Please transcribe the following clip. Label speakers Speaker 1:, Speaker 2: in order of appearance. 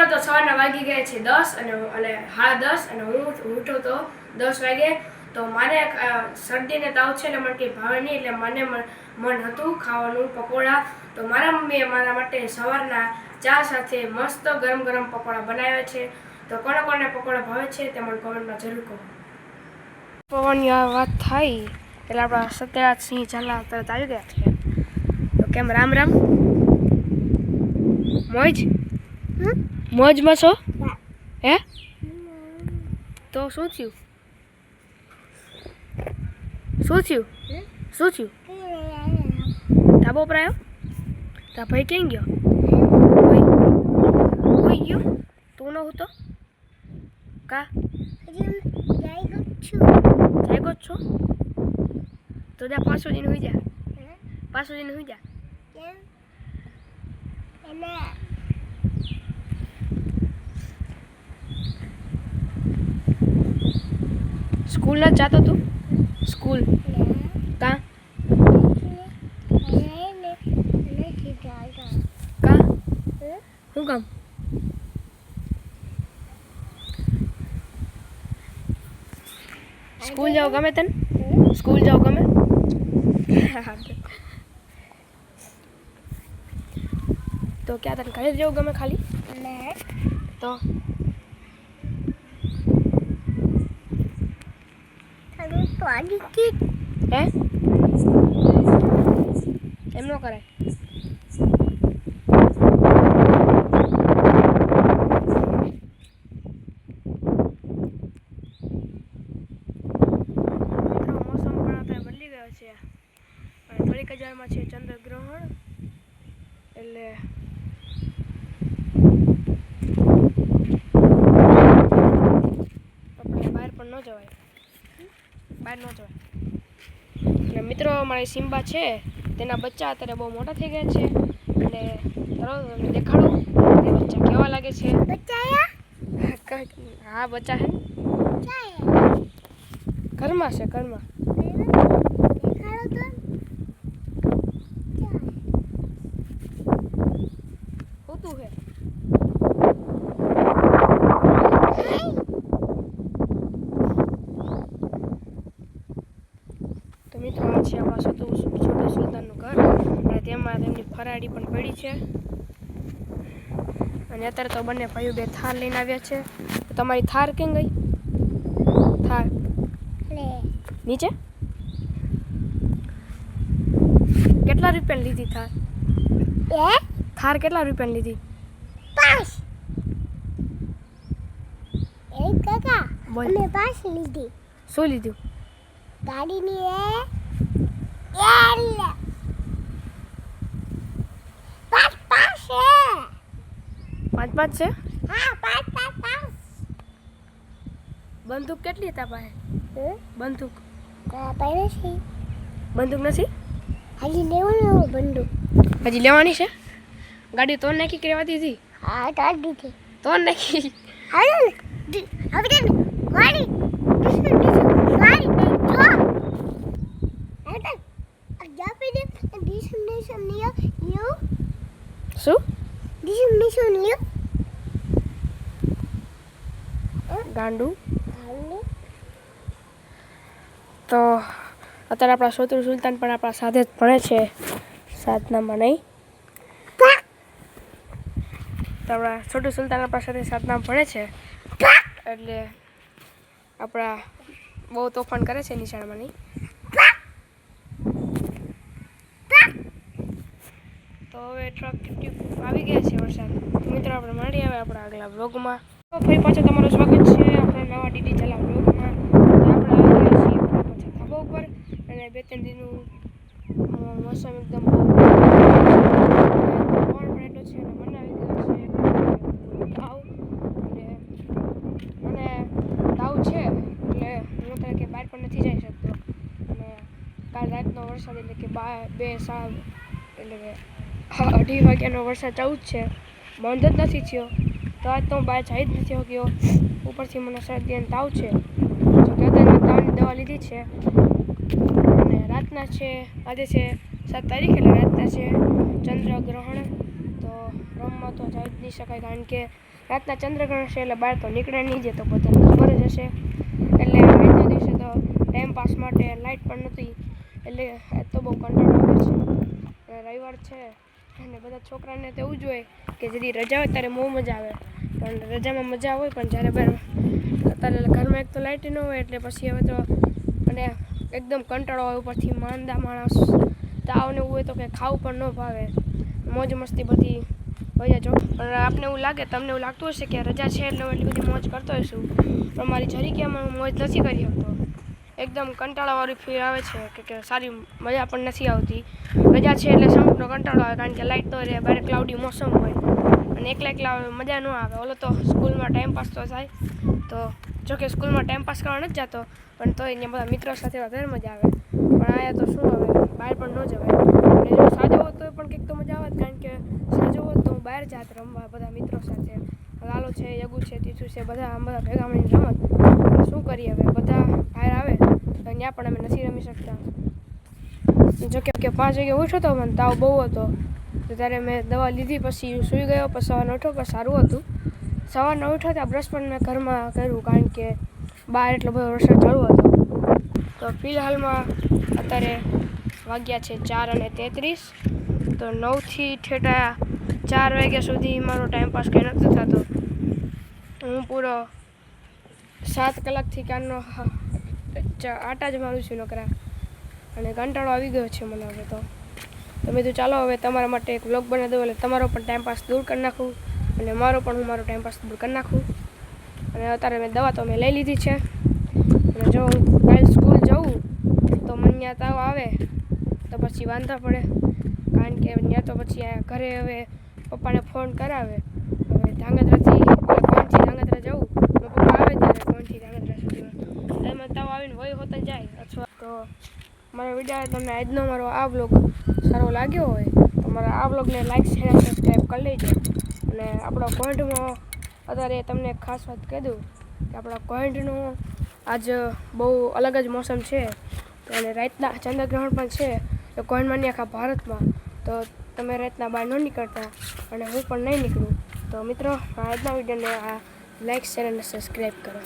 Speaker 1: મિત્રો તો સવારના વાગી ગયા છે દસ અને અને હા, દસ અને હું ઉઠો તો દસ વાગે. તો મારે શરદીને શરદી તાવ છે એટલે મને કંઈ ભાવે નહીં એટલે મને મન હતું ખાવાનું, પકોડા. તો મારા મમ્મીએ મારા માટે સવારના ચા સાથે મસ્ત ગરમ ગરમ પકોડા બનાવ્યા છે. તો કોને કોને પકોડા ભાવે છે તે મને કોમેન્ટમાં જરૂર કહો. પવનની આ વાત થઈ, એટલે આપણા સત્યરાજ સિંહ ઝાલા તરત આવી ગયા છે. તો કેમ? રામ રામ. મોજ? મોજમાં છો? હે? તો શું થયું? શું થયું? શું થયું? ધાબો પર આવ્યો? તા ભાઈ કેમ ગયો? કોઈ ગયો? તું ન હતો? કા? જાયગો છો? તો જા પાછો જઈને હોઈ જા. પાછો જઈને હોઈ જા. સ્કૂલ જ જાતો તું સ્કૂલ કા કા શું કામ સ્કૂલ જાવ ગમે તને સ્કૂલ જાવ ગમે તો ક્યાં તને ઘરે જ જવું ગમે ખાલી તો હે? એમ ન કરાય. મિત્રો મોસમ પણ આપણે બદલી ગયો છે. અને થોડીક હજારમાં છે ચંદ્રગ્રહણ. એટલે આપણે બહાર પણ ન જવાય. બહાર ન જવાય. અને મિત્રો મારી સિમ્બા છે તેના બચ્ચા અત્યારે બહુ મોટા થઈ ગયા છે. અને ચાલો તમને દેખાડું તે બચ્ચા કેવા લાગે છે? હા બચ્ચા હે ઘરમાં છે ઘરમાં હોતું હે તો મિત્રો આ છે આપણા છોટું છોટું સુલતાનનું ઘર. અને તેમાં તેમની ફરાળી પણ પડી છે. અને અત્યારે તો બંને ભાઈઓ બે થાર લઈને આવ્યા છે. તમારી થાર કેમ ગઈ? થાર. નીચે? કેટલા રૂપિયા લીધી થાર? થાર કેટલા રૂપિયા લીધી? બોલ.
Speaker 2: અમે પાસ લીધી.
Speaker 1: શું લીધું?
Speaker 2: ગાડીની એ એલ પાસ પાસ છે.
Speaker 1: પાંચ પાંચ છે?
Speaker 2: હા પાસ પાસ પાસ
Speaker 1: બંદૂક કેટલી હતા પાસે?
Speaker 2: હે?
Speaker 1: બંદૂક.
Speaker 2: પહેરે છે?
Speaker 1: બંદૂક નથી?
Speaker 2: હજી લેવાનું બંદૂક.
Speaker 1: હજી લેવાની છે? ગાડી તો નાખી કેવા દીધી?
Speaker 2: હા કાઢી દીધી.
Speaker 1: તો નાખી.
Speaker 2: હવે હવે ગાડી ડિસ્કન ડિસ્કન ગાડી જો હવે જાપે દે ડિસ્કન ડિસ્કન you?
Speaker 1: શું
Speaker 2: ડિસ્કન ડિસ્કન લિયો
Speaker 1: ગાંડું.
Speaker 2: હાલો
Speaker 1: તો અત્યારે આપણા શોત્રુ સુલતાન પણ આપણા સાથે જ ભણે છે. સાધનામાં નહીં. તો આપણા છોટું સુલતાન આપણા સાથે સાધનામાં ભણે છે. એટલે આપણા બહુ તોફાન કરે છે નિશાળમાં નહીં. તો હવે ટ્રક ટીપ આવી ગયા છે વરસાદ. મિત્રો આપણે મળી આવે આપણા આગલા બ્લોગમાં તો ફરી પાછો તમારું સ્વાગત છે આપણે નવા ડીડી ચલા બ્લોગમાં આપણે આવી ગયા છીએ પાછા ધાબા ઉપર. અને બે ત્રણ દિનનું મોસમ એકદમ પણ એટલો છે. અને આવી ગયો છે. તાવ. અને મને તાવ છે. એટલે હું અત્યારે કે બહાર પણ નથી જઈ શકતો. અને કાલ રાતનો વરસાદ એટલે કે બા હા, અઢી વાગ્યાનો વરસાદ આવું જ છે. બંધ જ નથી થયો. તો આજ તો હું બહાર જઈ જ નથી શક્યો. ઉપરથી મને શરદી અને તાવ છે તાવની દવા લીધી છે. અને રાતના છે, આજે છે સાત તારીખ એટલે રાતના છે ચંદ્રગ્રહણ. તો રમવા તો જઈ જ નહીં શકાય કારણ કે રાતના ચંદ્રગ્રહણ છે એટલે બહાર તો નીકળે નહીં જે તો બધાને ખબર જ હશે. એટલે આજના દિવસે તો ટાઈમ પાસ માટે લાઇટ પણ નથી એટલે તો બહુ કંટાળો આવે છે. રવિવાર છે. અને બધા છોકરાને તો એવું હોય કે જેથી રજા હોય ત્યારે બહુ મજા આવે. પણ રજામાં મજા હોય, પણ જ્યારે અત્યારે ઘરમાં એક તો લાઇટ ન હોય એટલે પછી હવે તો અને એકદમ કંટાળો હોય ઉપરથી માંદા માણસ. તાવ ને એવું હોય તો કંઈ ખાવું પણ ન ભાવે. મોજ મસ્તી બધી હોય જો પણ આપને એવું લાગે, તમને એવું લાગતું હશે કે રજા છે એટલે હું એટલી બધી મોજ કરતો હશું પણ મારી જરી કે હું મોજ નથી કરી શકતો. એકદમ કંટાળાવાળી ફીલ આવે છે કે સારી મજા પણ નથી આવતી. રજા છે એટલે સમુદ્રનો કંટાળો આવે કારણ કે લાઇટ તો રહે, બારે ક્લાઉડી મોસમ હોય અને એકલા એકલા મજા ન આવે. ઓલો તો સ્કૂલમાં ટાઈમ પાસ તો થાય. તો જો કે સ્કૂલમાં ટાઈમ પાસ કરવા નથી જતો, પણ તોય અહીંયા બધા મિત્રો સાથે વધારે મજા આવે. પણ આયા તો શું હવે? બહાર પણ ન જવાય. અને જો સાજો હોત તો પણ કંઈક તો મજા આવે કારણ કે સાજો હોત તો હું બહાર જાત રમવા બધા મિત્રો સાથે. લાલો છે, યગુ છે તીસુ છે, બધા આમ બધા ભેગા મળીને રમત. શું કરીએ હવે? બધા બહાર આવે? ત્યાં પણ અમે નથી રમી શકતા. જો કે પાંચ વાગે ઉઠ્યો હતો મને તાવ બહુ હતો. તો ત્યારે મેં દવા લીધી, પછી સૂઈ ગયો, પછી સવારનો ઉઠ્યો પણ સારું હતું. સવારનો ઉઠ્યો ત્યાં બ્રશ પણ મેં ઘરમાં કર્યું, કારણ કે બહાર એટલો બધો વરસાદ ચાલુ હતો. તો ફિલહાલમાં અત્યારે વાગ્યા છે ચાર અને તેત્રીસ. તો નવથી ઠેઠા ચાર વાગ્યા સુધી મારો ટાઈમ પાસ કંઈ નથી થતો. હું પૂરો સાત કલાકથી કાનનો આટા જ મારું છું નકરા. અને કંટાળો આવી ગયો છે મને હવે તો. તો મેં કીધું ચાલો હવે તમારા માટે એક વ્લોગ બનાવી દઉં એટલે તમારો પણ ટાઈમ પાસ દૂર કરી નાખું. અને મારો પણ હું મારો ટાઈમ પાસ દૂર કરી નાખું. અને અત્યારે મેં દવા તો મેં લઈ લીધી છે. અને જો હું કાલે સ્કૂલ જાઉં, તો મને ત્યાં તાવ આવે, તો પછી વાંધા પડે. કારણ કે ત્યાં તો પછી ઘરે હવે પપ્પાને ફોન કરાવે. હવે ધાંગધ્રાથી ધાંગધ્રા જવું પપ્પા આવે ત્યારે ફોનથી ધાંગધ્રા સુધી એમાં તાવ આવીને વય હોતા જાય અથવા તો મારો વીડિયો તમને આજનો મારો આ બ્લોગ સારો લાગ્યો હોય, તો મારા આ બ્લોગને લાઈક શેર સબસ્ક્રાઈબ કરી લેજો. અને આપણા કોમેન્ટમાં અત્યારે તમને ખાસ વાત કહી દઉં કે આપણા કોમેન્ટનો આજ બહુ અલગ જ મોસમ છે. અને રાતના ચંદ્રગ્રહણ પણ છે. તો કોઈનમાં નહીં આખા ભારતમાં. તો તમે રાતના બહાર ન નીકળતા અને હું પણ નહીં નીકળું. તો મિત્રો, આજના વિડીયોને આ લાઈક શેર અને સબસ્ક્રાઈબ કરો.